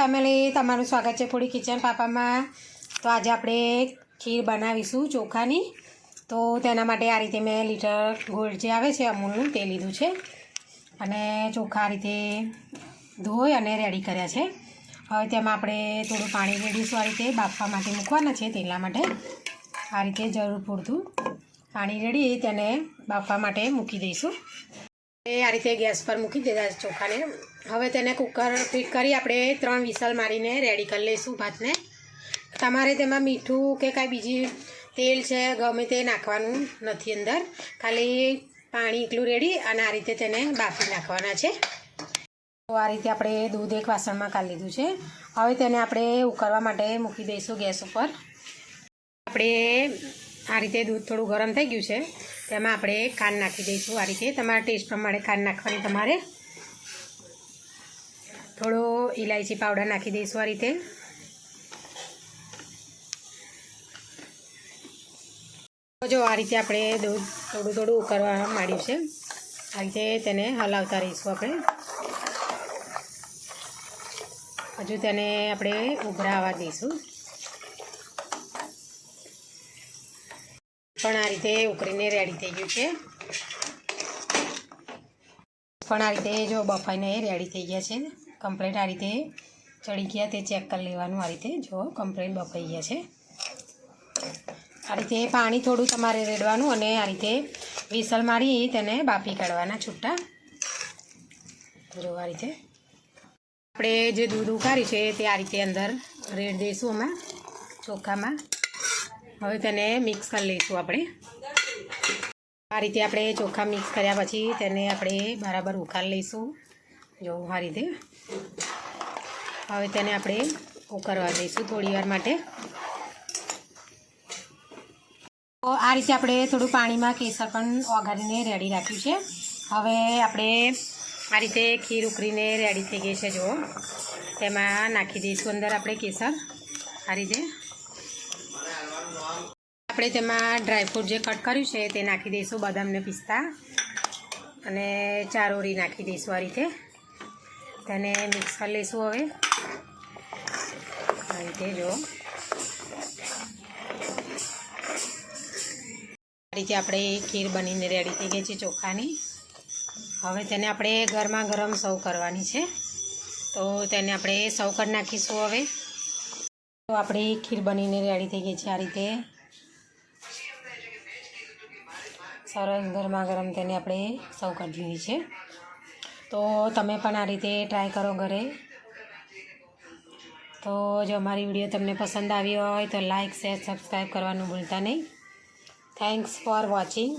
Family, તમારું સ્વાગત છે પૂરી કિચન પાપામાં. તો આજે આપણે ખીર બનાવીશું ચોખાની. તો તેના માટે આ રીતે મેં લીટર ગોળ જે આવે છે અમૂલનું તે લીધું છે. અને ચોખા આ રીતે ધોઈ અને રેડી કર્યા છે. હવે તેમાં આપણે થોડું પાણી રેડીશું આ રીતે બાફવા માટે મૂકવાના છે તેના માટે. આ રીતે જરૂર પૂરતું પાણી રેડી તેને બાફવા માટે મૂકી દઈશું. એ આ રીતે ગેસ પર મૂકી દીધા ચોખાને. હવે તેને કુકર ફિટ કરી આપણે ત્રણ વિસલ મારીને રેડી કરી લઈશું ભાતને. તમારે તેમાં મીઠું કે કાંઈ બીજી તેલ છે, ગમે તે નાખવાનું નથી અંદર. ખાલી પાણી એકલું રેડી અને આ રીતે તેને બાફી નાખવાના છે. તો આ રીતે આપણે દૂધ એક વાસણમાં કાઢી લીધું છે. હવે તેને આપણે ઉકળવા માટે મૂકી દઈશું ગેસ ઉપર. આપણે આ રીતે દૂધ થોડું ગરમ થઈ ગયું છે. તેમાં આપણે ખાંડ નાખી દઈશું આ રીતે. તમારા ટેસ્ટ પ્રમાણે ખાંડ નાખવાની તમારે થોડો ઇલાયચી પાવડર નાખી દઈશું આ રીતે. જો આ રીતે આપણે દૂધ થોડું થોડું ઉકળવા માંડ્યું છે. આ રીતે તેને હલાવતા રહીશું આપણે. હજુ તેને આપણે ઉભરાવા દઈશું. પણ આ રીતે ઉકળીને રેડી થઈ ગયું છે. પણ આ રીતે જો બફાઈને રેડી થઈ ગયા છે. કમ્પ્લેટ આ રીતે ચડી ગયા, તે ચેક કરી લેવાનું આ રીતે. જો કમ્પ્લેટ બફાઈ ગયા છે. આ રીતે પાણી થોડું તમારે રેડવાનું અને આ રીતે વિસલ મારી તેને બાફી કાઢવાના છૂટા. જો આ રીતે આપણે જે દૂધ ઉકાળ્યું છે તે આ રીતે અંદર રેડ દઈશું અમે ચોખામાં. હવે તેને મિક્સ કરી લઈશું આપણે. આ રીતે આપણે ચોખા મિક્સ કર્યા પછી તેને આપણે બરાબર ઉકાળી લઈશું. જો આ રીતે. હવે તેને આપણે ઉકળવા દઈશું થોડી વાર માટે. તો આ રીતે આપણે થોડું પાણીમાં કેસર પણ ઓગાળીને રેડી રાખ્યું છે. હવે આપણે આ રીતે ખીર ઉકળીને રેડી થઈ ગઈ છે જુઓ તેમાં નાખી દઈશું અંદર આપણે કેસર. આ રીતે. આપણે તેમાં ડ્રાયફ્રૂટ જે કટ કર્યું છે તે નાખી દઈશું બદામને પિસ્તા. અને ચારોરી નાખી દઈશું આ રીતે. તેને મિક્સ કરી લઈશું હવે. આ રીતે જો. આ રીતે આપણે ખીર બનીને રેડી થઈ ગઈ છે ચોખાની. હવે તેને આપણે ગરમા ગરમ સર્વ કરવાની છે. તો તેને આપણે સર્વ કરી નાખીશું હવે. તો આપણી ખીર બનીને રેડી થઈ ગઈ છે આ રીતે. સરસ ગરમા ગરમ તેને આપણે સર્વ કરી દીધી છે. તો તમે પણ આ રીતે ટ્રાય કરો ઘરે. તો જો અમારી વીડિયો તમને પસંદ આવી હોય તો લાઇક શેર સબસ્ક્રાઈબ કરવાનું ભૂલતા નહીં. Thanks for watching